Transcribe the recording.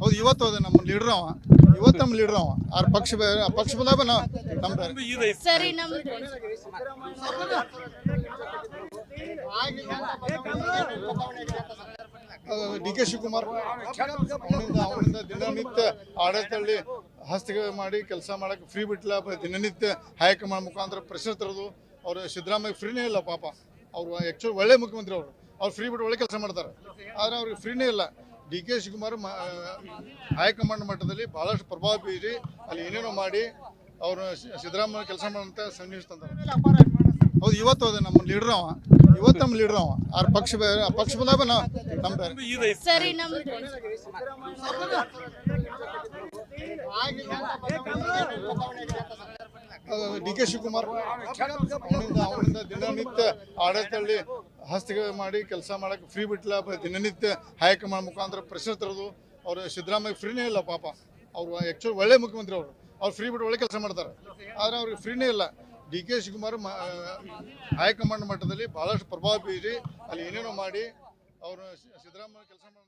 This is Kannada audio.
ಹೌದು ಇವತ್ತು ಅದೇ ನಮ್ಮ ಲೀಡರ್ ಅವ. ಇವತ್ತು ನಮ್ಮ ಲೀಡರ್ ಅವ. ಅವ್ರ ಪಕ್ಷ ಬೇರೆ ಆ ಪಕ್ಷ ಬಂದಾಗ ನಾವು ನಮ್ಮ ಬೇರೆ ಸರಿ ನಮ್ದು. ಡಿ ಕೆ ಶಿವಕುಮಾರ್ ಅವನಿಂದ ಅವನಿಂದ ದಿನನಿತ್ಯ ಆಡಳಿತದಲ್ಲಿ ಹಸ್ತಕ್ಷೇಪ ಮಾಡಿ ಕೆಲಸ ಮಾಡಕ್ಕೆ ಫ್ರೀ ಬಿಟ್ಟಿಲ್ಲ ಬ- ದಿನನಿತ್ಯ ಹೈಕಮಾಂಡ್ ಮುಖಾಂತರ ಪ್ರಶ್ನೆ ತರೋದು. ಅವರು ಸಿದ್ದರಾಮಯ್ಯ ಫ್ರೀನೇ ಇಲ್ಲ ಪಾಪ. ಅವರು ಆ್ಯಕ್ಚುಲಿ ಒಳ್ಳೆ ಮುಖ್ಯಮಂತ್ರಿ ಅವರು. ಅವ್ರು ಫ್ರೀ ಬಿಟ್ಟು ಒಳ್ಳೆ ಕೆಲಸ ಮಾಡ್ತಾರೆ. ಆದರೆ ಅವ್ರಿಗೆ ಫ್ರೀನೇ ಇಲ್ಲ. ಡಿ ಕೆ ಶಿವಕುಮಾರ್ ಹೈಕಮಾಂಡ್ ಮಟ್ಟದಲ್ಲಿ ಬಹಳಷ್ಟು ಪ್ರಭಾವ ಬೀರಿ ಅಲ್ಲಿ ಏನೇನೋ ಮಾಡಿ ಅವರು ಸಿದ್ದರಾಮಯ್ಯ ಕೆಲಸ ಮಾಡೋಂಥ ಸನ್ನಿವೇಶ ತಂತಾರೆ ಹೌದು ಇವತ್ತು ಅದ ನಮ್ಮ ಲೀಡರ್ ಅವ. ಇವತ್ತು ನಮ್ಮ ಲೀಡರ್ ಅವ. ಅವ್ರ ಪಕ್ಷ ಬೇರೆ ಆ ಪಕ್ಷ ಬಂದಾಗ ನಾವು ನಮ್ಮ ಬೇರೆ. ಸರಿ ಡಿ ಕೆ ಶಿವಕುಮಾರ್ ಅವನಿಂದ ದಿನನಿತ್ಯ ಆಡಳಿತದಲ್ಲಿ ಹಸ್ತಕ್ಷೇಪ ಮಾಡಿ ಕೆಲಸ ಮಾಡೋಕ್ಕೆ ಫ್ರೀ ಬಿಟ್ಟಿಲ್ಲ ದಿನನಿತ್ಯ ಹೈಕಮಾಂಡ್ ಮುಖಾಂತರ ಪ್ರಶ್ನೆ ತರೋದು, ಅವರು ಸಿದ್ದರಾಮಯ್ಯ ಫ್ರೀನೇ ಇಲ್ಲ ಪಾಪ. ಅವರು ಆ್ಯಕ್ಚುಲಿ ಒಳ್ಳೆ ಮುಖ್ಯಮಂತ್ರಿ ಅವರು. ಅವ್ರು ಫ್ರೀ ಬಿಟ್ಟು ಒಳ್ಳೆ ಕೆಲಸ ಮಾಡ್ತಾರೆ. ಆದರೆ ಅವ್ರಿಗೆ ಫ್ರೀನೇ ಇಲ್ಲ. ಡಿ ಕೆ ಶಿವಕುಮಾರ್ ಹೈಕಮಾಂಡ್ ಮಟ್ಟದಲ್ಲಿ ಭಾಳಷ್ಟು ಪ್ರಭಾವ ಬೀರಿ ಅಲ್ಲಿ ಏನೇನೋ ಮಾಡಿ ಅವರು ಸಿದ್ದರಾಮಯ್ಯ ಕೆಲಸ ಮಾಡೋ